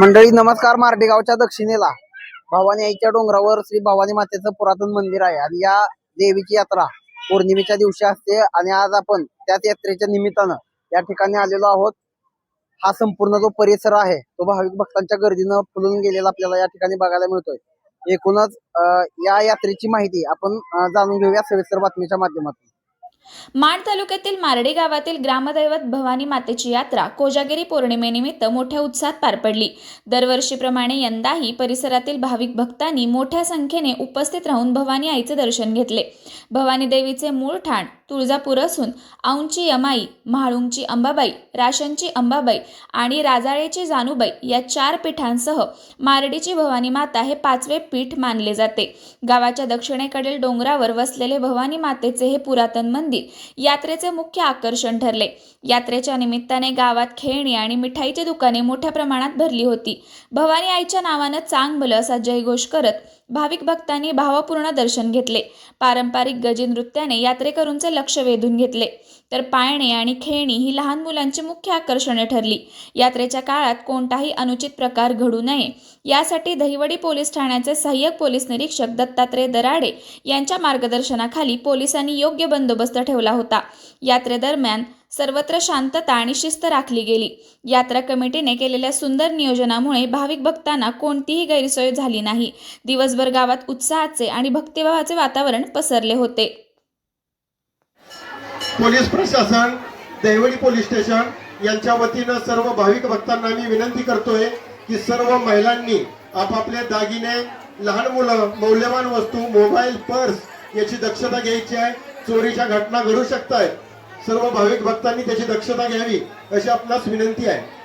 मंडळी नमस्कार मार्डी गावच्या दक्षिणेला. भवानी आईच्या डोंगरावर श्री भवानी मातेचं पुरातन मंदिर आहे. आणि या देवीची यात्रा पौर्णिमेच्या दिवशी असते. आणि आज आपण त्याच यात्रेच्या निमित्तानं या ठिकाणी आलेलो आहोत. हा संपूर्ण जो परिसर आहे तो भाविक भक्तांच्या गर्दीनं फुलून गेलेला आपल्याला या ठिकाणी बघायला मिळतोय. एकूणच या यात्रेची माहिती आपण जाणून घेऊया सविस्तर बातमीच्या माध्यमातून. माण तालुक्यातील मारडे गावातील ग्रामदैवत भवानी मातेची यात्रा कोजागिरी पौर्णिमेनिमित्त मोठ्या उत्साहात पार पडली. दरवर्षीप्रमाणे यंदाही परिसरातील भाविक भक्तांनी मोठ्या संख्येने उपस्थित राहून भवानी आईचे दर्शन घेतले. भवानी देवीचे मूळ ठाण तुळजापूर असून औंची यमाई म्हाळुंगची अंबाबाई राशनची अंबाबाई आणि राजाळेची जानूबाई या चार पीठांसह मारडीची भवानी माता हे पाचवे पीठ मानले जाते. गावाच्या दक्षिणेकडील डोंगरावर वसलेले भवानी मातेचे हे पुरातन मंदिर यात्रेचे मुख्य आकर्षण ठरले. यात्रेच्या निमित्ताने गावात खेळणी आणि मिठाईची दुकाने मोठ्या प्रमाणात भरली होती. भवानी आईच्या नावानं चांगलं असा जयघोष करत भाविक भक्तांनी भावपूर्ण दर्शन घेतले. पारंपरिक गजी नृत्याने यात्रेकरूंचे लक्ष वेधून घेतले. तर पाळणे आणि खेळणी ही लहान मुलांची मुख्य आकर्षणे ठरली. यात्रेच्या काळात कोणताही अनुचित प्रकार घडू नये. यासाठी दहिवडी पोलीस ठाण्याचे सहाय्यक पोलीस निरीक्षक दत्तात्रय दराडे यांच्या मार्गदर्शनाखाली पोलिसांनी योग्य बंदोबस्त ठेवला होता. यात्रेदरम्यान सर्वत्र शांतता आणि शिस्त राखली गेली. यात्रा कमिटीने केलेल्या सुंदर नियोजनामुळे भाविक भक्तांना कोणतीही गैरसोय झाली नाही. दिवसभर गावात उत्साहाचे आणि भक्तिभावाचे वातावरण पसरले होते. पोलीस प्रशासन दैवडी पोलीस स्टेशन यांच्या वतीनं सर्व भाविक भक्तांना मी विनंती करतोय की सर्व महिलांनी आपापले दागिने लहान मुलं मौल्यवान वस्तू मोबाईल पर्स याची दक्षता घ्यायची आहे. चोरीच्या घटना घडू शकतायत. सर्व भाविक भक्तांनी त्याची दक्षता घ्यावी अशी आपणास विनंती आहे.